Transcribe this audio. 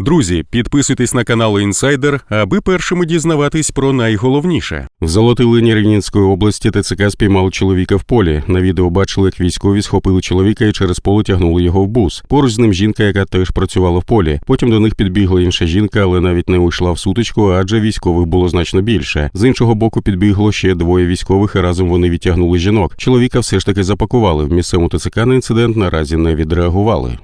Друзі, підписуйтесь на канал Інсайдер, аби першими дізнаватись про найголовніше. В Золотилині Рівненської області ТЦК спіймав чоловіка в полі. На відео бачили, як військові схопили чоловіка і через поле тягнули його в бус. Поруч з ним жінка, яка теж працювала в полі. Потім до них підбігла інша жінка, але навіть не уйшла в сутичку, адже військових було значно більше. З іншого боку підбігло ще двоє військових, і разом вони відтягнули жінок. Чоловіка все ж таки запакували. В місцевому ТЦК на інцидент наразі не відреагували.